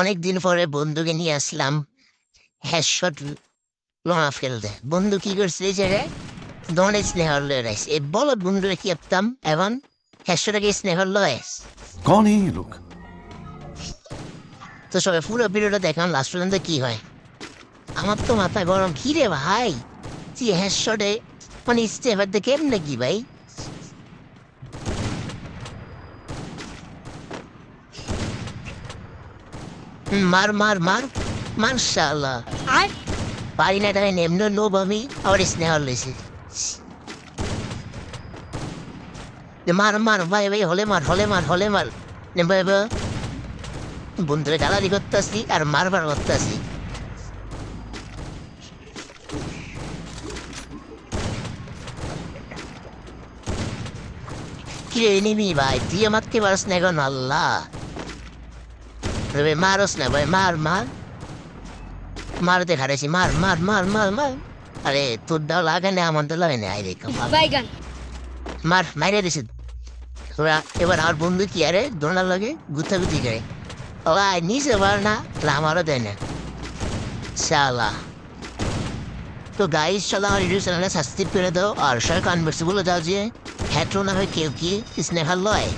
অনেক দিন পরে বন্ধুকে নিয়ে আসলাম। হ্যাশট লড়া ফেলতে। বন্ধু কি করছে যে দনে স্নেহ লয়েস এ বল বন্ধু রেখে আপতাম এখন হ্যাশটাকে স্নেহ লয়েস কোন এই লোক? তো সবাই পুরো পিরিয়ডে দেখলাম লাস্ট পর্যন্ত কি হয়? আমার তো মাথায় গরম। কি রে ভাই? তুই হ্যাশটে মানে স্টেপার দেখে কেমনে কি ভাই? মার মার মার মার্শাল্লাহ আর পারি না তাই নেমন লোভ আমি আবার স্নেহ লইছি। মার মার ভাই ভাই হলে মার হলে মার হলে মার। ভাই ভাই। বন্ধুরে গালারি করতেছি আর মারবার করতেছি। কিরে নিবি ভাই তুই আমাকে পারস না এখন আল্লাহ? ভাই মারস না ভাই মার মার মারতে খারেছি মার মার মার মার মার আরে তোর দাও লাগে না আমার দাও লাগে না আই রে কপাল। বাইগান মার মাইরে দিছি তোরা এবার আমার বন্ধু কি আরে দোনার লাগে গুতাগুতি করে ও আয় নিচে পার না তাহলে আমারও দেয় না শালা তো গাইস চলো আমার ইউটিউব চ্যানেলে সাবস্ক্রাইব করে দাও আর সবাই কনভার্সে বলে দাও যে হ্যাট্রো না হয় কেউ কি স্নেহার লয়